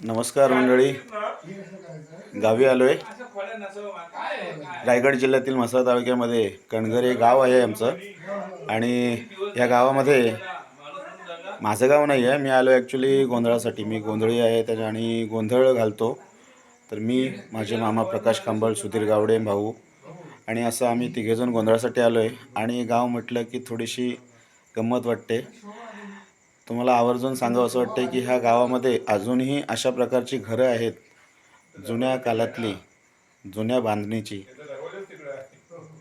नमस्कार मंडळी. गावी आलोय. रायगड जिल्ह्यातील म्हसळा तालुक्यामध्ये कणघर हे गाव आहे आमचं. आणि या गावामध्ये माझं गाव नाही आहे मी आलो ॲक्च्युली गोंधळासाठी. मी गोंधळी आहे त्याच्या आणि गोंधळ घालतो. तर मी माझे मामा प्रकाश कांबळ सुधीर गावडे भाऊ आणि असं आम्ही तिघेजण गोंधळासाठी आलो आहे आणि गाव म्हटलं की थोडीशी गंमत वाटते. तुम्हाला आवर्जून सांगावं असं वाटतं की ह्या गावामध्ये अजूनही अशा प्रकारची घरं आहेत जुन्या काळातली जुन्या बांधणीची.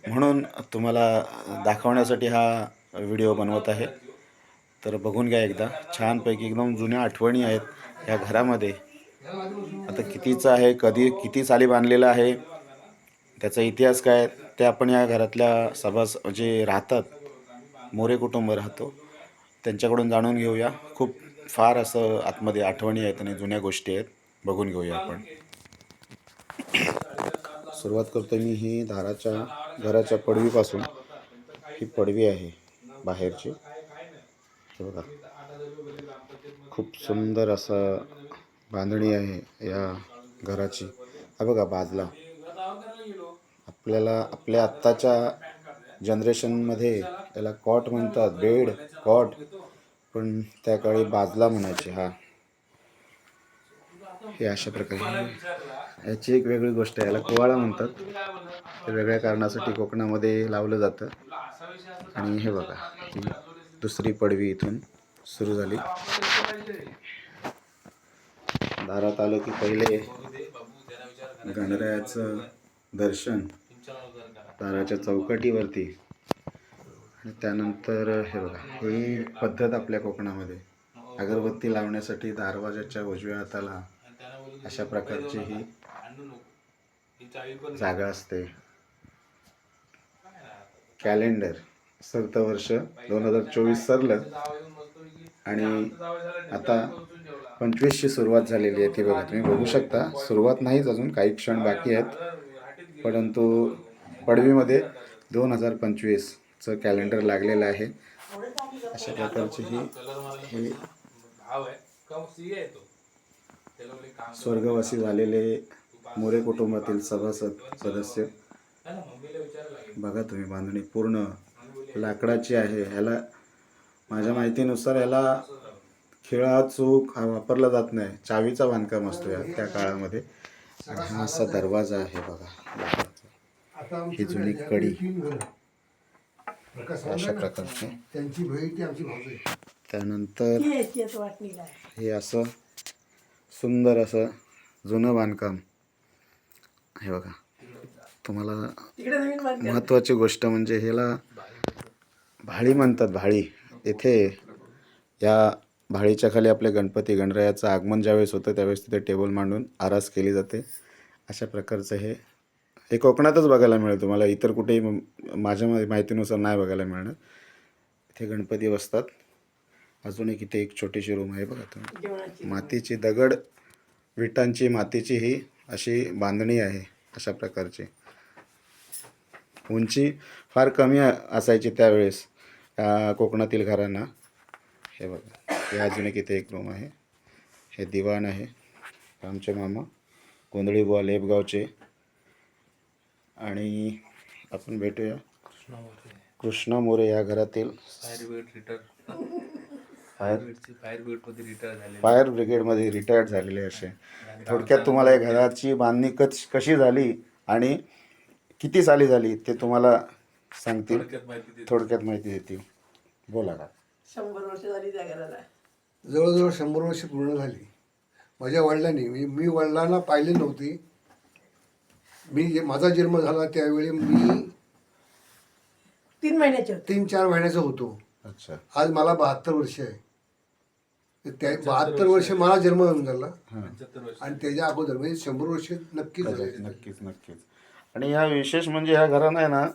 म्हणून तुम्हाला दाखवण्यासाठी हा व्हिडिओ बनवत आहे. तर बघून घ्या एकदा. छानपैकी एकदम जुन्या आठवणी आहेत ह्या घरामध्ये. आता कितीचं आहे कधी किती साली बांधलेलं आहे त्याचा इतिहास काय ते आपण या घरातल्या सभास जे राहतात मोरे कुटुंब राहतो त्यांच्याकडून जाणून घेऊया. खूप फार असं आतमध्ये आठवणी आहेत आणि जुन्या गोष्टी आहेत. बघून घेऊया आपण. सुरुवात करतो मी ही दाराच्या घराच्या पडवीपासून. ही पडवी आहे बाहेरची. हे बघा. खूप सुंदर असं बांधणी आहे या घराची. हा बघा बाजला. आपल्याला आपल्या आत्ताच्या जनरेशनमध्ये याला कॉट म्हणतात. Bed cot. पण त्या काळी बाजला म्हणायचे हा. हे अशा प्रकारे. याची एक वेगळी गोष्ट आहे याला कुवाळा म्हणतात. ते वेगळ्या कारणासाठी कोकणामध्ये लावलं जातं. आणि हे बघा ही दुसरी पडवी इथून सुरू झाली. दारात आलो की पहिले गणरायाचं दर्शन. दाराच्या चौकटीवरती आणि त्यानंतर हे बघा ही पद्धत आपल्या कोकणामध्ये. अगरबत्ती लावण्यासाठी दारवाजाच्या उजव्या हाताला अशा प्रकारची ही जागा असते. कॅलेंडर सरतं वर्ष दोन हजार चोवीस सरलं. आणि आता पंचवीसची सुरुवात झालेली आहे ती बघा तुम्ही बघू शकता. सुरुवात नाहीच अजून काही क्षण बाकी आहेत. परंतु पडवीमध्ये दोन हजार पंचवीस पंचवीसचं कॅलेंडर लागलेलं आहे. अशा प्रकारची ही हे स्वर्गवासी झालेले मोरे कुटुंबातील सभासद सदस्य. बघा तुम्ही बांधणी पूर्ण लाकडाची आहे. ह्याला माझ्या माहितीनुसार ह्याला खिळा चूक हा वापरला जात नाही. चावीचा बांधकाम असतो या त्या काळामध्ये. हा असा दरवाजा आहे बघा. ही जुनी कडी. अशा प्रकारची. त्यांची बहीण ती आमची भाऊ आहे. त्यानंतर. हे असं सुंदर असं जुनं बांधकाम. हे बघा. तुम्हाला. महत्त्वाची गोष्ट म्हणजे ह्याला भाळी म्हणतात भाळी. येथे या भाळीच्या खाली आपले गणपती गणरायाचं आगमन ज्यावेळेस होतं त्यावेळेस तिथे टेबल मांडून आरास केली जाते. अशा प्रकारचं हे हे कोकणातच बघायला मिळेल तुम्हाला. इतर कुठेही म- माझ्या माहितीनुसार नाही बघायला मिळणार. इथे गणपती बसतात. अजून एक इथे एक छोटीशी रूम आहे बघा तुम्ही. मातीची दगड विटांची मातीची ही अशी बांधणी आहे अशा प्रकारची. उंची फार कमी असायची त्यावेळेस कोकणातील घरांना. हे बघा. हे अजून एक इथे एक रूम आहे. हे दिवाण आहे. आमचे मामा गोंधळी बुवा लेपगावचे. आणि आपण भेटूया. कृष्णा मोरे. या घरातील fire brigade retire. Fire fire ब्रिगेडमध्ये retired झालेले असे. थोडक्यात तुम्हाला या घराची बांधणी कच कशी झाली आणि किती साली झाली ते तुम्हाला सांगतील. थोडक्यात माहिती देतो. थोडक्यात माहिती देतील. बोला का शंभर वर्ष झाली त्या घराला. जवळजवळ शंभर वर्ष पूर्ण झाली. माझ्या वडिलांनी म्हणजे मी वडिलांना पाहिले नव्हते. मी जे माझा जन्म झाला त्यावेळी मी तीन महिन्याचे होते. तीन चार महिन्याचा होतो. अच्छा. आज मला बहात्तर वर्ष आहे. तर त्या बहात्तर वर्ष मला जन्म होऊन झाला. आणि त्याच्या अगोदर म्हणजे शंभर वर्ष नक्कीच झाले. नक्कीच नक्कीच. आणि ह्या विशेष म्हणजे ह्या घरानं आहे ना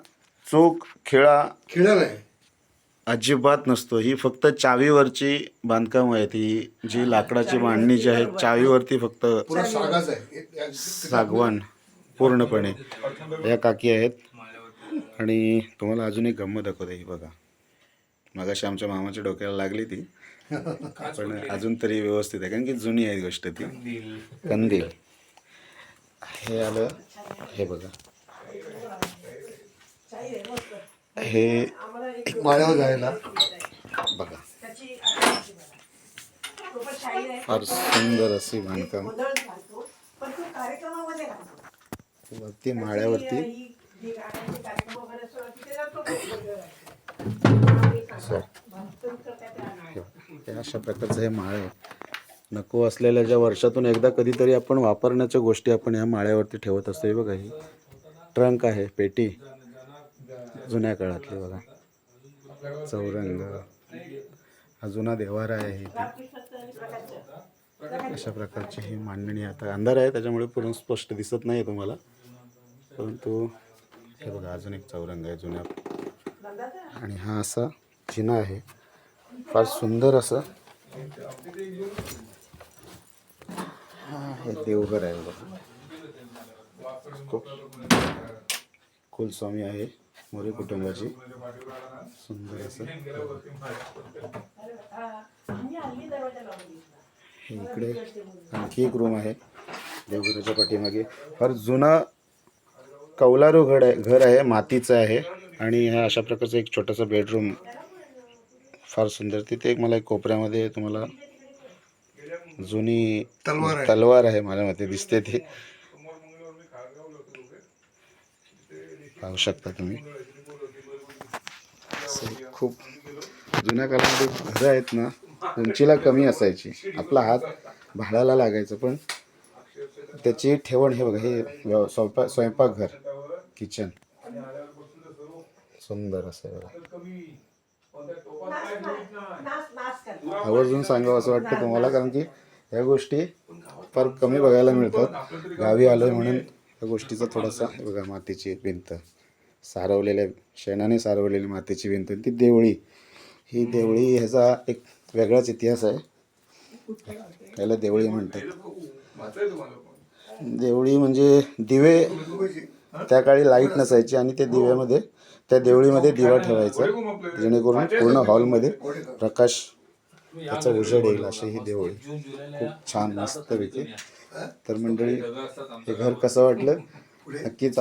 चूक खेळा खेळायला आहे अजिबात नसतो. ही फक्त चावीवरची बांधकाम आहेत. ही जी लाकडाची बांधणी जी आहे चावीवरती फक्त पुरा सागाच आहे. सागवान. पूर्णपणे. या काकी आहेत. आणि तुम्हाला अजून एक गंमत दाखवते ही बघा. मगाशी आमच्या मामाच्या डोक्याला लागली ती. पण अजून तरी व्यवस्थित आहे. कारण की जुनी आहे गोष्ट ती. दिल कंदील. हे आलं. हे बघा. हे आम्हाला एक माळ्यावर जायला. बघा. फार सुंदर अशी बांधकाम. वरती माळ्यावरती. ते अशा प्रकारचं हे माळ आहे. नको असलेल्या ज्या वर्षातून एकदा कधीतरी आपण वापरण्याच्या गोष्टी आपण या माळ्यावरती ठेवत असतो. हे बघा ही ट्रंक आहे पेटी. जुन्या काळातली बघा. चौरंग. हा जुना देवारा आहे इथे अशा प्रकारची ही मांडणी आता अंधार आहे त्याच्यामुळे पूर्ण स्पष्ट दिसत नाही तुम्हाला. परंतु हे बघा अजून एक चौरंग आहे जुन्या. आणि हा असा जिना आहे. फार सुंदर असं. हे देवघर आहे बघा. खूप कुलस्वामी आहे मोरे कुटुंबाची. सुंदर असं. इकडे आणखी एक रूम आहे. देवघराच्या पाठीमागे. फार जुना कौलारू घर आहे घर आहे मातीचं आहे आणि ह्या अशा प्रकारचं एक छोटंसं बेडरूम फार सुंदर. तिथे एक मला एक कोपऱ्यामध्ये तुम्हाला जुनी तलवार. तलवार आहे माझ्या मते दिसते ती. पाहू शकता तुम्ही. खूप जुन्या काळामध्ये घरं आहेत ना उंचीला कमी असायची. आपला हात भाड्याला लागायचं पण त्याची ठेवण हे बघा हे स्वयंपाक स्वयंपाकघर. किचन सुंदर असं. आवर्जून सांगावं असं वाटतं तुम्हाला कारण की ह्या गोष्टी फार कमी बघायला मिळतात. गावी आलो आहे म्हणून या गोष्टीचा थोडासा बघा मातीची भिंत. सारवलेल्या शेणाने सारवलेली मातीची भिंत. ती देवळी. ही देवळी ह्याचा एक वेगळाच इतिहास आहे. याला देवळी म्हणतात. देवळी म्हणजे दिवे त्या काळी लाइट नसायची आणि त्या दिव्यामध्ये त्या देवळीमध्ये दिवा ठेवायचा जेणेकरून पूर्ण हॉलमध्ये प्रकाश त्याचा उजेड येईल अशी ही देवळी. खूप छान मस्तपैकी. तर मंडळी हे घर कसं वाटलं? नक्कीच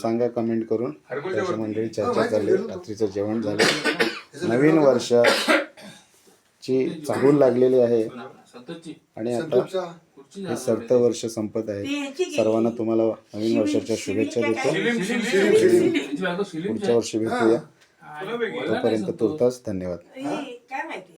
सांगा कमेंट करून. त्याची मंडळी चर्चा चालली रात्रीचं जेवण झालं. नवीन वर्षाची चाहूल लागलेली आहे. आणि आता हे सप्त वर्ष संपत आहे. सर्वांना तुम्हाला नवीन वर्षाच्या शुभेच्छा देतो. पुढच्या वर्षी भेटूया. तोपर्यंत तुर्तास धन्यवाद. ही